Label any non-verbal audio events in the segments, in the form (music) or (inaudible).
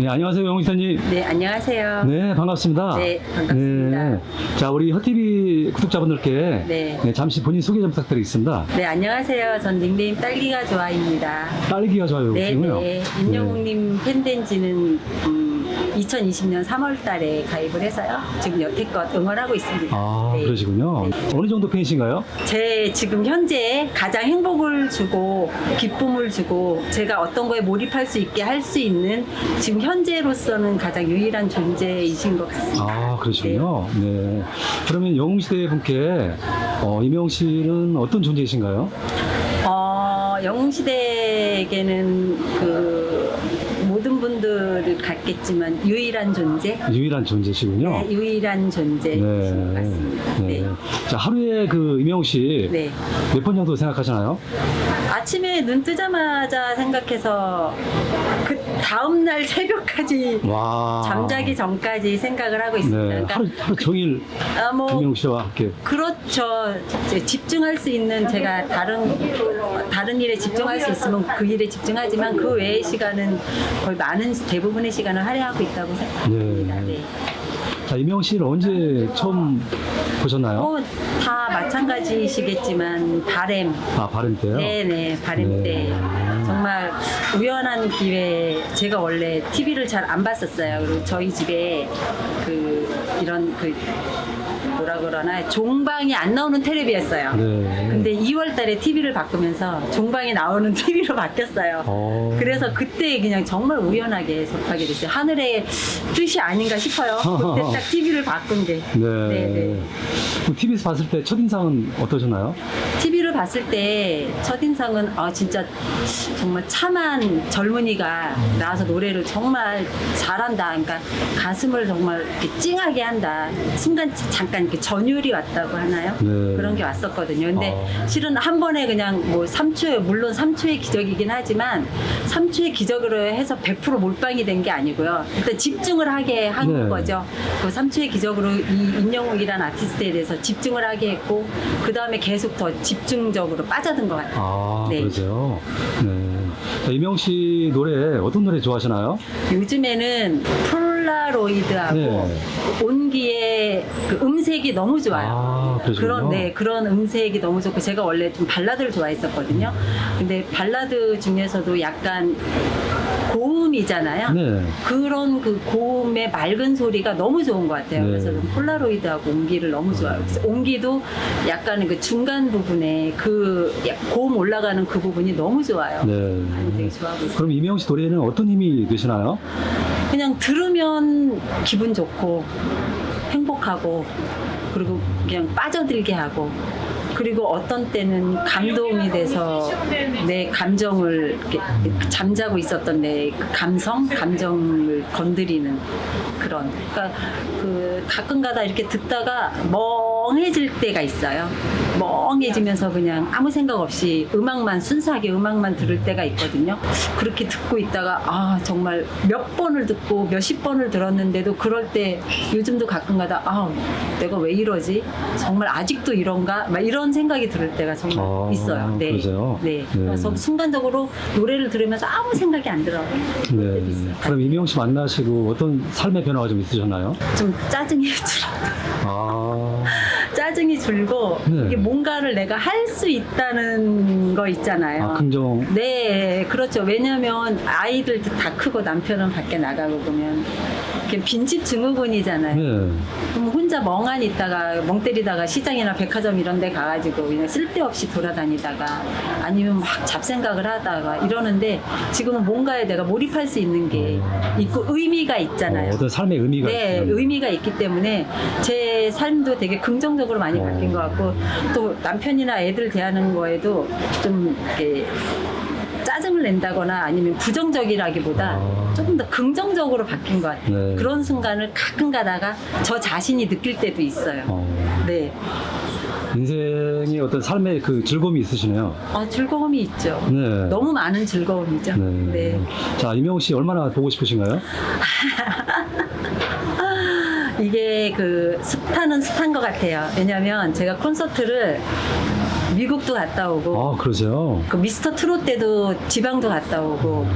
네, 안녕하세요, 영 기사님. 네, 안녕하세요. 네, 반갑습니다. 네, 반갑습니다. 네. 자, 우리 허티비 구독자분들께 네. 잠시 본인 소개 좀 부탁드리겠습니다. 네, 안녕하세요. 전 닉네임 딸기가 좋아입니다. 딸기가 좋아요. 네. 네. 임영웅님 팬된 지는 음, 2020년 3월 달에 가입을 해서요. 지금 여태껏 응원하고 있습니다. 아, 네. 그러시군요. 어느 정도 팬이신가요? 제 지금 현재 가장 행복을 주고 기쁨을 주고 제가 어떤 거에 몰입할 수 있게 할 수 있는 지금 현재로서는 가장 유일한 존재이신 것 같습니다. 아, 그러시군요. 네. 그러면 영웅시대 분께 어, 이명 씨는 어떤 존재이신가요? 어, 영웅시대에게는 그 갖겠지만 유일한 존재, 유일한 존재시군요. 네, 유일한 존재인 것 같습니다. 네. 네. 자, 하루에 그 이명 씨 네. 몇 번 정도 생각하시나요? 아침에 눈 뜨자마자 생각해서 그 다음 날 새벽까지 와. 잠자기 전까지 생각을 하고 있습니다. 네. 그러니까 하루, 하루 종일 아, 뭐 씨와 함께. 그렇죠. 이제 집중할 수 있는 제가 다른 다른 일에 집중할 수 있으면 그 일에 집중하지만 그 외의 시간은 거의 많은 대부분의 시간을 할애하고 있다고 생각합니다. 네. 네. 자, 이명 씨를 언제 처음 보셨나요? 어, 다 마찬가지시겠지만 바램. 아, 바른 때요? 네네 바램 네. 때 정말 우연한 기회에 제가 원래 TV를 잘 안 봤었어요. 그리고 저희 집에 그 이런 그 뭐라 그러나 종방이 안 나오는 텔레비였어요. 네. 근데 2월 달에 TV를 바꾸면서 종방이 나오는 (laughs) TV로 바뀌었어요. 어. 그래서 그때 그냥 정말 우연하게 접하게 됐어요. 하늘의 뜻이 아닌가 싶어요. 그때 (laughs) 딱 TV를 바꾼 게. 네. 네. 그럼 TV에서 봤을 때 첫인상은 어떠셨나요? TV를 봤을 때 첫인상은 아 진짜 정말 참한 젊은이가 나와서 노래를 정말 잘한다. 그러니까 가슴을 정말 이렇게 찡하게 한다. 순간 잠깐 이렇게 전율이 왔다고 하나요? 네. 그런 게 왔었거든요. 근데 아. 실은 한 번에 그냥 뭐 3초에 물론 3초의 기적이긴 하지만 3초의 기적으로 해서 100% 몰빵이 된 게 아니고요. 일단 집중을 하게 한 네. 거죠. 그 3초의 기적으로 이 임영웅이라는 아티스트에 대해서 집중을 하게 했고 그 다음에 계속 더 집중적으로 빠져든 것 같아요. 아, 네. 그러세요? 네. 자, 이명 씨 노래 어떤 노래 좋아하시나요? 요즘에는 폴라로이드하고 네. 온기의 그 음색이 너무 좋아요. 아, 그러시군요. 그런 네 그런 음색이 너무 좋고 제가 원래 좀 발라드를 좋아했었거든요. 근데 발라드 중에서도 약간 고음이잖아요. 네. 그런 그 고음의 맑은 소리가 너무 좋은 것 같아요. 네. 그래서 좀 폴라로이드하고 온기를 너무 좋아요. 그래서 온기도 약간 그 중간 부분에 그 약- 고음 올라가는 그 부분이 너무 좋아요. 네. 되게 좋아하고 있어요. 그럼 이명 씨 노래는 어떤 힘이 되시나요? 그냥 들으면 기분 좋고 행복하고 그리고 그냥 빠져들게 하고 그리고 어떤 때는 감동이 돼서 내 감정을 잠자고 있었던 내그 감성, 감정을 건드리는 그런. 그러니까 그 가끔가다 이렇게 듣다가 멍해질 때가 있어요. 멍해지면서 그냥 아무 생각 없이 음악만 순수하게 음악만 들을 때가 있거든요. 그렇게 듣고 있다가 아 정말 몇 번을 듣고 몇십 번을 들었는데도 그럴 때 요즘도 가끔가다 아 내가 왜 이러지? 정말 아직도 이런가? 막 이런 생각이 들을 때가 정말 아, 있어요. 네. 그러세요? 네. 네. 그래서 순간적으로 노래를 들으면서 아무 생각이 안 들어요. 네. 그럼 이명 씨 만나시고 어떤 삶의 변화가 좀 있으셨나요? 좀 짜증이 (laughs) 들어. 아. 짜증이 줄고 네. 이게 뭔가를 내가 할 수 있다는 거 있잖아요. 아, 긍정. 네, 그렇죠. 왜냐면 아이들도 다 크고 남편은 밖에 나가고 그러면 빈집 증후군이잖아요. 네. 그럼 혼자 멍하니 있다가 멍 때리다가 시장이나 백화점 이런 데 가가지고 그냥 쓸데없이 돌아다니다가 아니면 막 잡생각을 하다가 이러는데 지금은 뭔가에 내가 몰입할 수 있는 게 있고 의미가 있잖아요. 어, 어떤 삶의 의미가 네, 있다는 의미가 있기 때문에 제 삶도 되게 긍정적으로 많이 어. 바뀐 것 같고 또 남편이나 애들 대하는 거에도 좀 이렇게 짜증을 낸다거나 아니면 부정적이라기보다 아. 조금 더 긍정적으로 바뀐 것 같아요. 네. 그런 순간을 가끔 가다가 저 자신이 느낄 때도 있어요. 어, 네. 인생의 어떤 삶의 그 즐거움이 있으시네요. 아, 즐거움이 있죠. 네. 너무 많은 즐거움이죠. 네. 네. 자, 이명 씨 얼마나 보고 싶으신가요? (laughs) 이게 그 습하는 습한 것 같아요. 왜냐면 제가 콘서트를 미국도 갔다 오고 아, 그러세요? 그 미스터 트롯 때도 지방도 갔다 오고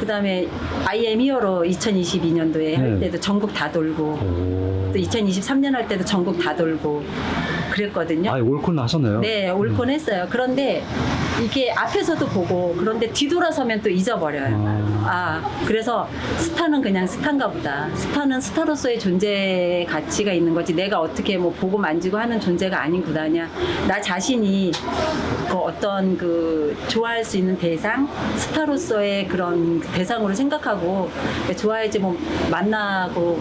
그다음에 IM 히어로 2022년도에 할 네. 때도 전국 다 돌고 오. 또 2023년 할 때도 전국 다 돌고 그랬거든요. 아, 올콘 하셨네요. 네, 올콘 했어요. 그런데 이게 앞에서도 보고 그런데 뒤돌아서면 또 잊어버려요. 아, 그래서 스타는 그냥 스타인가 보다. 스타는 스타로서의 존재 가치가 있는 거지. 내가 어떻게 뭐 보고 만지고 하는 존재가 아닌구나. 그냥 나 자신이 그 어떤 그 좋아할 수 있는 대상, 스타로서의 그런 대상으로 생각하고 좋아야지 뭐 만나고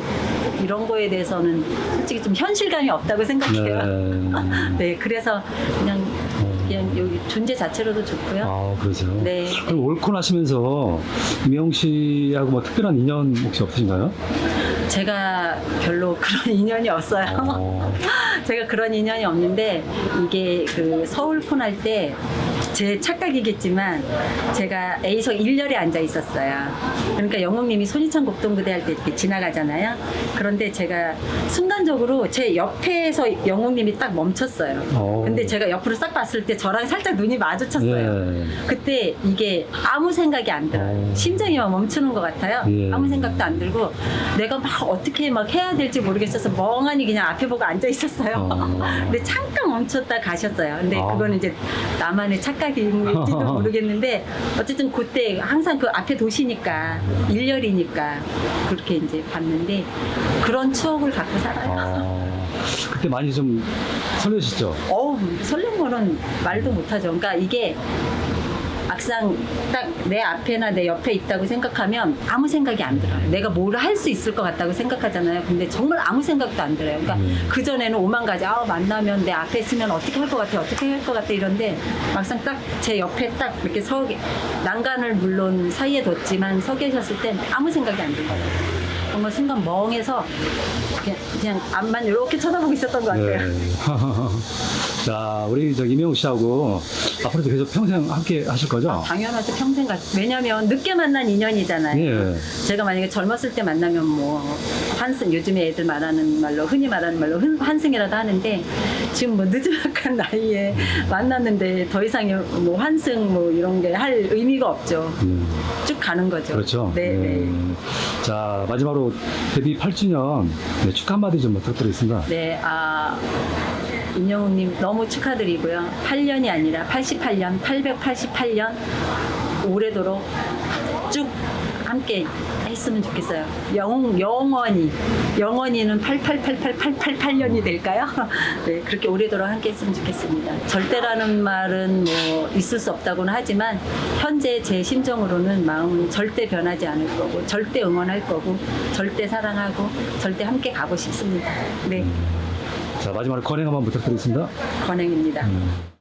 이런 거에 대해서는 솔직히 좀 현실감이 없다고 생각해요. 네. (laughs) 네, 그래서 그냥 그냥 여기 존재 자체로도 좋고요. 아, 그러세요? 네. 그럼 올콘 하시면서 이명 씨하고 뭐 특별한 인연 혹시 없으신가요? 제가 별로 (laughs) 그런 인연이 없어요. 어. (laughs) 제가 그런 인연이 없는데 이게 그 서울 콘 할 때 제 착각이겠지만 제가 A석 1열에 앉아 있었어요. 그러니까 영웅님이 손희찬 곡동부대 할 때 이렇게 지나가잖아요. 그런데 제가 순간적으로 제 옆에서 영웅님이 딱 멈췄어요. 어. 근데 제가 옆으로 싹 봤을 때 저랑 살짝 눈이 마주쳤어요. 예. 그때 이게 아무 생각이 안 들어요. 어. 심장이 막 멈추는 것 같아요. 예. 아무 생각도 안 들고 내가 막 어떻게 막 해야 될지 모르겠어서 멍하니 그냥 앞에 보고 앉아 있었어요. 어. (laughs) 근데 잠깐 멈췄다 가셨어요. 근데 아. 그거는 이제 나만의 착각 인지도 (laughs) 모르겠는데 어쨌든 그때 항상 그 앞에 도시니까 일렬이니까 그렇게 이제 봤는데 그런 추억을 갖고 살아요. 아, 그때 많이 좀 설레시죠? 어우 설렌 거는 말도 못하죠. 그러니까 이게 막상 딱 내 앞에나 내 옆에 있다고 생각하면 아무 생각이 안 들어요. 내가 뭘 할 수 있을 것 같다고 생각하잖아요. 근데 정말 아무 생각도 안 들어요. 그러니까 음. 그 전에는 오만 가지 아 만나면 내 앞에 있으면 어떻게 할 것 같아, 어떻게 할 것 같아 이런데 막상 딱 제 옆에 딱 이렇게 서 계- 난간을 물론 사이에 뒀지만 서 계셨을 땐 아무 생각이 안 들어요. 정말 순간 멍해서 그냥, 그냥 앞만 이렇게 쳐다보고 있었던 것 같아요. 네. (laughs) 자, 우리 저 이명우 씨하고 앞으로도 계속 평생 함께 하실 거죠? 당연하죠 평생 같 왜냐면 늦게 만난 인연이잖아요 예. 제가 만약에 젊었을 때 만나면 뭐 환승 요즘에 애들 말하는 말로 흔히 말하는 말로 흔- 환승이라도 하는데 지금 뭐 늦은악한 (laughs) 나이에 만났는데 더 이상 뭐 환승 뭐 이런 게 할 의미가 없죠 음, 쭉 가는 거죠 그렇죠. 네, 네. 음. 자, 마지막으로 데뷔 8주년 네, 축하 한마디 좀 부탁드리겠습니다. 네, 아, 임영웅님 너무 축하드리고요. 8년이 아니라 88년, 888년 오래도록 쭉 함께 했으면 좋겠어요. 영웅, 영원히. 영원히는 888888년이 될까요? (laughs) 네, 그렇게 오래도록 함께 했으면 좋겠습니다. 절대라는 말은 뭐 있을 수 없다고는 하지만 현재 제 심정으로는 마음은 절대 변하지 않을 거고 절대 응원할 거고 절대 사랑하고 절대 함께 가고 싶습니다. 네, 자, 마지막으로 건행 한번 부탁드리겠습니다. 건행입니다. 음.